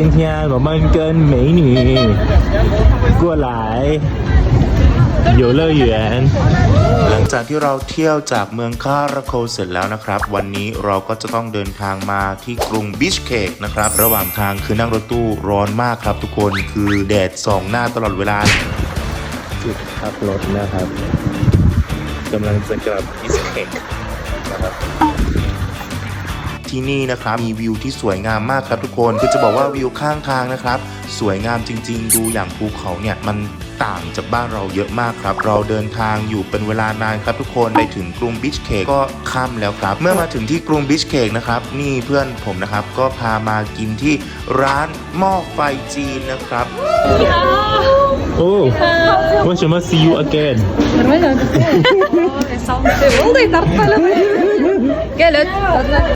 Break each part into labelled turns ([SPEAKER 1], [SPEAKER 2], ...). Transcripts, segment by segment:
[SPEAKER 1] 今天我们跟美女过来游乐园。 หลังจากที่เราเที่ยวจากเมืองคาราโคเสร็จแล้วนะครับ วันนี้เราก็จะต้องเดินทางมาที่กรุงบิชเคกนะครับ ระหว่างทางคือนั่งรถตู้ร้อนมากครับทุกคนคือแดดส่องหน้าตลอดเวลา จุดพักรถนะครับกำลังจะกลับบิชเคกนะครับ ที่นี่นะครับมีวิวที่สวยงามมากครับทุกคนคือจะบอกว่าวิวข้างทางนะครับ สวยงามจริง ๆ ดูอย่างภูเขาเนี่ยมันต่างจากบ้านเราเยอะมากครับ เราเดินทางอยู่เป็นเวลานานครับทุกคนไปถึงกรุงบิชเคกก็ค่ำแล้วครับ เมื่อมาถึงที่กรุงบิชเคกนะครับ นี่เพื่อนผมนะครับ ก็พามากินที่ร้านหม้อไฟจีนนะครับ โอ้ ว่าจะมา see you again
[SPEAKER 2] ไม่ใช่ o องเดไปเอน өт.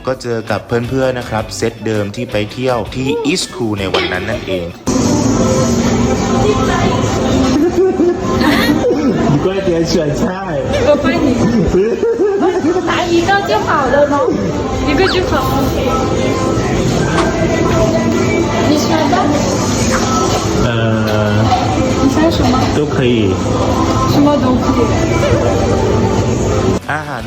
[SPEAKER 1] ก็เจอกับเพื่อนๆนะครับ เซตเดิมที่ไปเที่ยวที่อีสคูในวันนั้นนั่นเอง你快点选菜
[SPEAKER 2] 我帮你。拿一个就好了吗？一个就好。你选吧。
[SPEAKER 1] 呃
[SPEAKER 2] 你选什么？
[SPEAKER 1] 都可以
[SPEAKER 2] 什么都可以。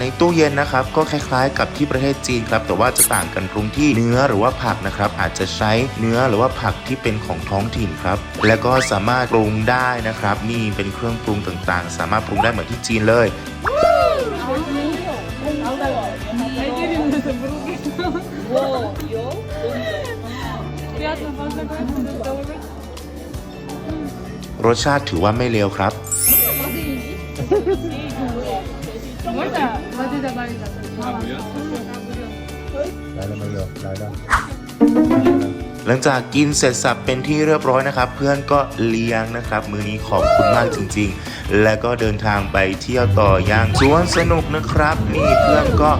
[SPEAKER 1] ในตู้เย็นนะครับก็คล้ายๆ กับที่ประเทศจีนครับแต่ว่าจะต่างกันตรงที่เนื้อหรือว่าผักนะครับอาจจะใช้เนื้อหรือว่าผักที่เป็นของท้องถิ่นครับแล้วก็สามารถปรุงได้นะครับนี่เป็นเครื่องปรุงต่างๆ สามารถปรุงได้เหมือนที่จีนเลยรสชาติถือว่าไม่เลวครับ
[SPEAKER 2] ได้แล้วมัเห
[SPEAKER 1] ลือได้แล้วหลังจากกินเสร็จสับเป็นที่เรียบร้อยนะครับ เพื่อนก็เลี้ยงนะครับ มือนี้ขอบคุณมากจริง ๆ และก็เดินทางไปเที่ยวต่อย่างสวนสนุกนะครับ นี่เพื่อนก็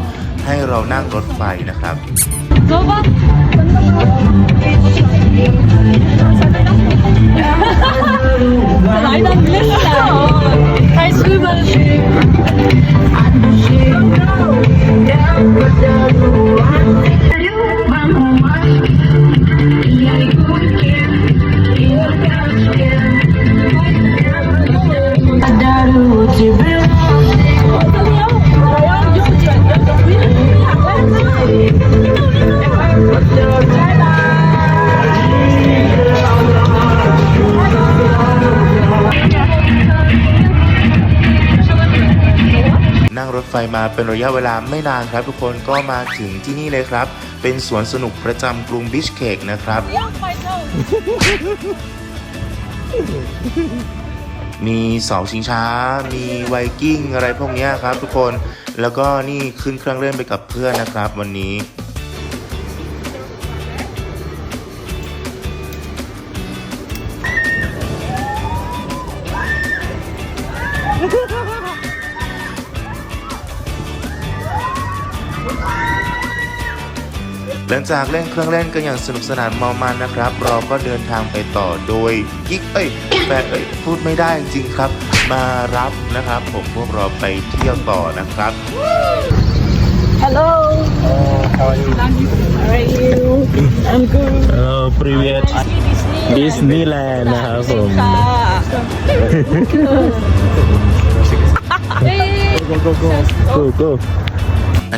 [SPEAKER 1] ให้เรานั่งรถไฟนะครับ
[SPEAKER 2] 너가 많이 다 밀렸 어. 다
[SPEAKER 1] กัน. รถ ไฟมาเป็นระยะเวลาไม่นานครับ ทุกคนก็มาถึงที่นี่เลยครับ เป็นสวนสนุกประจำกรุงบิชเคกนะครับ มีเสาชิงช้า มีไวกิ้งอะไรพวกนี้ครับ ทุกคนแล้วก็นี่ขึ้นเครื่องเล่นไปกับเพื่อนนะครับ วันนี้ หลังจากเล่นเครื่องเล่นกันอย่างสนุกสนานเมามันนะครับ เราก็เดินทางไปต่อโดยกิ๊กเอ้ยแฟนเอ้ยพูดไม่ได้จริงๆครับ มารับนะครับ ผมพวกเราไปเที่ยวต่อนะครับ
[SPEAKER 2] Hello.
[SPEAKER 1] How are you?
[SPEAKER 2] How are you? I'm good.
[SPEAKER 1] Hello, привет. Disneyland นะครับผม go go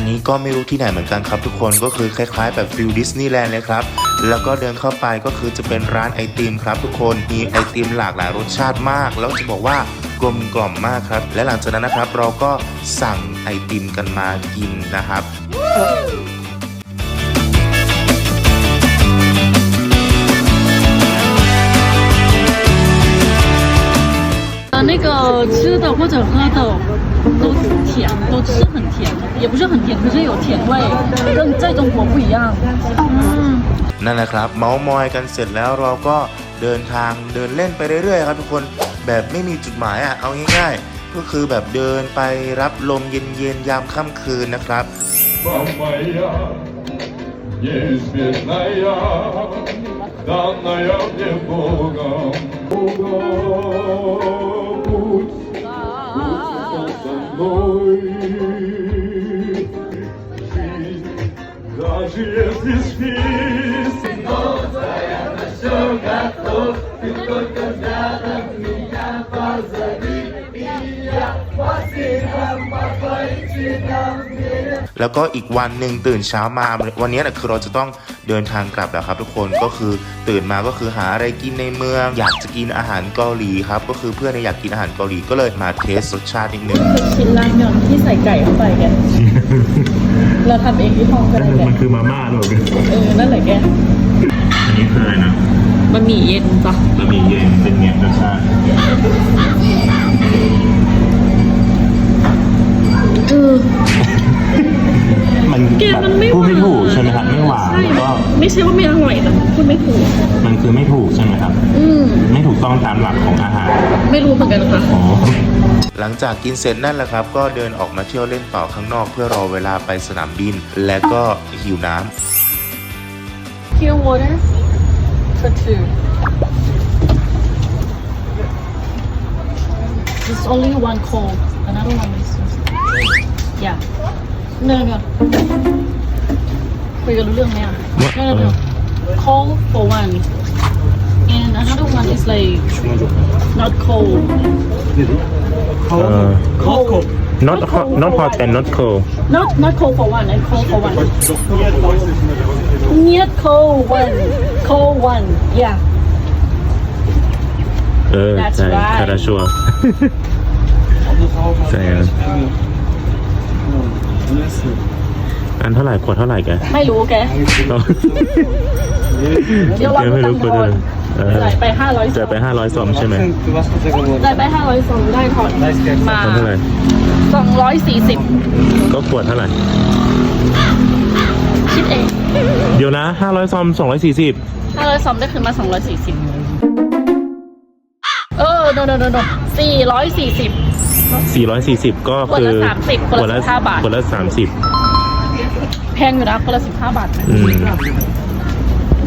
[SPEAKER 1] อันนี้ก็ไม่รู้ที่ไหนเหมือนกันครับทุกคนก็คือคล้ายๆ แบบฟิลดิสนีย์แลนด์เลยครับ แล้วก็เดินเข้าไปก็คือจะเป็นร้านไอติมครับทุกคนมีไอติมหลากหลายรสชาติมาก แล้วจะบอกว่ากลมกล่อมมากครับ และหลังจากนั้นนะครับ เราก็สั่งไอติมกันมากินนะครับ
[SPEAKER 3] 呃，那个吃的或者喝的 都甜，都是很甜，也不是很甜，可是有甜味，跟在中国不一样。嗯。
[SPEAKER 1] นั่นแหละครับ เมามอยกันเสร็จแล้วเราก็เดินทางเดินเล่นไปเรื่อยๆครับทุกคนแบบไม่มีจุดหมายอะเอาง่ายๆ ก็คือแบบเดินไปรับลมเย็นๆยามค่ำคืนนะครับ
[SPEAKER 4] подо мной. Жизнь, даже если спишь, но за это все готов, ты только взгляд меня позови.
[SPEAKER 1] แล้วก็อีกวันหนึ่งตื่นเช้ามาวันนี้นะคือเราจะต้องเดินทางกลับแล้วครับ ทุกคนก็คือตื่นมาก็คือหาอะไรกินในเมือง อยากจะกินอาหารเกาหลีครับก็คือเพื่อนเนี่ยอยากกินอาหารเกาหลีก็เลยมาเทสรสชาตินิดนึง
[SPEAKER 3] ชิ้นรามยอนที่ใส่ไก่เข้าไปแกเราทำเองที่ห้องก็ได้แก
[SPEAKER 1] มันคือมาม่าหรอ
[SPEAKER 3] เออนั่นแหละแก
[SPEAKER 1] อันนี้คืออะไรนะ
[SPEAKER 3] บะหมี่เย็นจ้ะ
[SPEAKER 1] บะหมี่เย็นเป็นไงรสชาติ
[SPEAKER 3] เออ
[SPEAKER 1] มัน
[SPEAKER 3] แกมันไม่
[SPEAKER 1] พูดไม่ถูกใช่ไหมครับไม่หวาน
[SPEAKER 3] ใช่
[SPEAKER 1] แล้วก็
[SPEAKER 3] ไม่ใช่ว่าไม่อร่อยแต่พูดไม่ถูก
[SPEAKER 1] มันคือไม่ถูกใช่ไหมครับ
[SPEAKER 3] อืม
[SPEAKER 1] ไม่ถูกต้องตามหลักของอาหาร
[SPEAKER 3] ไม่รู้เหมือนกันค่ะ
[SPEAKER 1] อ๋อ หลังจากกินเสร็จนั่นแหละครับ ก็เดินออกมาเที่ยวเล่นต่อข้างนอกเพื่อรอเวลาไปสนามบิน และก็หิวน้ำ
[SPEAKER 3] Pure water for two. There's only one cold. Another one is yeah. No no. คุยกันรู้เรื่องไหมอ่ะ No no no. Cold for one. And another one is like not cold.
[SPEAKER 1] เออ
[SPEAKER 3] Cold.
[SPEAKER 1] not hot not hot and not cold
[SPEAKER 3] Not not cold for one and cold for one. Not cold one. Cold one. Yeah.
[SPEAKER 1] เออ
[SPEAKER 3] That's
[SPEAKER 1] ใช่
[SPEAKER 3] right
[SPEAKER 1] คาราชัว ใช่ครับอันเท่าไหร่ขวดเท่าไหร่แก
[SPEAKER 3] ไม่รู้แกเดี๋ยวเรา
[SPEAKER 1] แกไม่รู้ขวดเท่าไหร่เออ
[SPEAKER 3] จ่ายไปห้าร้อย
[SPEAKER 1] จ่ายไปห้าร้อยซองใช่ไหม
[SPEAKER 3] จ่ายไปห้าร้อยสองได้ถอนมา
[SPEAKER 1] คนเท่าไหร่
[SPEAKER 3] สองร้อยสี่สิบ
[SPEAKER 1] ก็ขวดเท่าไหร่
[SPEAKER 3] คิดเอง
[SPEAKER 1] เดี๋ยวนะห้าร้อยซองสองร้อยสี่สิบ
[SPEAKER 3] ห้าร้อยสองได้คืนมาสองร้อยสี่สิบ เออ no no no no สี่ร้อยสี่สิบ
[SPEAKER 1] สี่ร้อยสี่สิบก็คือ
[SPEAKER 3] ขวดละ30ขวดละ15บาท
[SPEAKER 1] ขวดละสามสิบ
[SPEAKER 3] แพงอยู่นะคนละสิบห้าบาท
[SPEAKER 1] อืม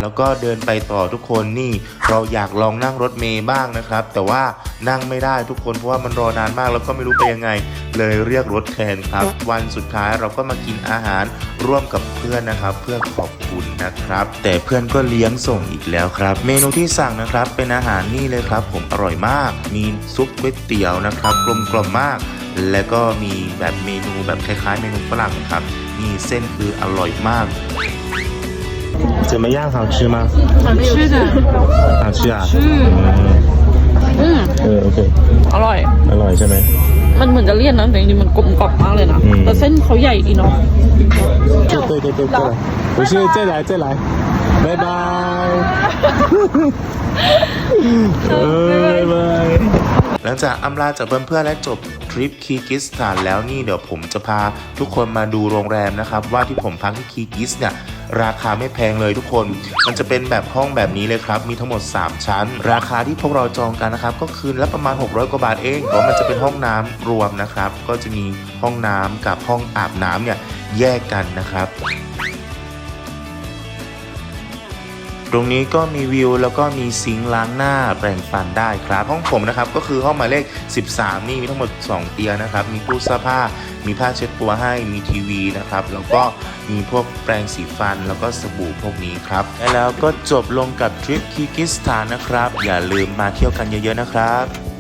[SPEAKER 1] แล้วก็เดินไปต่อทุกคนนี่เราอยากลองนั่งรถเมย์บ้างนะครับ แต่ว่านั่งไม่ได้ทุกคนเพราะว่ามันรอนานมากแล้วก็ไม่รู้ไปยังไง เลยเรียกรถแทนครับ วันสุดท้ายเราก็มากินอาหารร่วมกับเพื่อนนะครับ เพื่อขอบคุณนะครับ แต่เพื่อนก็เลี้ยงส่งอีกแล้วครับ เมนูที่สั่งนะครับ เป็นอาหารนี่เลยครับ ผมอร่อยมาก มีซุปก๋วยเตี๋ยวนะครับกลมกล่อมมาก แล้วก็มีแบบเมนูแบบคล้ายๆ เมนูฝรั่งครับมีเส้นคืออร่อยมาก 怎么样好吃吗
[SPEAKER 3] 好吃的
[SPEAKER 1] 好吃啊
[SPEAKER 3] 嗯อืม
[SPEAKER 1] เออโอเค
[SPEAKER 3] อร่อย
[SPEAKER 1] อร่อยใช่ไหม
[SPEAKER 3] มันเหมือนจะเลี่ยนนะแต่จริงๆมันกลมกล่อมมากเลยนะ
[SPEAKER 1] อืม
[SPEAKER 3] แต่เส้นเขาใหญ่ดีเนาะ
[SPEAKER 1] 对对对对过来不是再来再来拜拜เออบ๊ายบาย หลังจากอำลาจากเพื่อนๆและจบทริปคีกิสถานแล้วนี่เดี๋ยวผมจะพาทุกคนมาดูโรงแรมนะครับ ว่าที่ผมพักที่คีกิสเนี่ยราคาไม่แพงเลยทุกคน มันจะเป็นแบบห้องแบบนี้เลยครับ มีทั้งหมด 3 ชั้น ราคาที่พวกเราจองกันนะครับ ก็คืนละประมาณ 600 กว่าบาทเองเพราะมันจะเป็นห้องน้ำรวมนะครับ ก็จะมีห้องน้ำกับห้องอาบน้ำเนี่ยแยกกันนะครับ ตรงนี้ก็มีวิวแล้วก็มีซิงค์ล้างหน้าแปรงฟันได้ครับ ห้องผมนะครับก็คือห้องหมายเลข 13 นี่มีทั้งหมด 2 เตียงนะครับ มีตู้เสื้อผ้า มีผ้าเช็ดตัวให้ มีทีวีนะครับ แล้วก็มีพวกแปรงสีฟันแล้วก็สบู่พวกนี้ครับ และแล้วก็จบลงกับทริปคีร์กิสถานนะครับ อย่าลืมมาเที่ยวกันเยอะๆนะครับ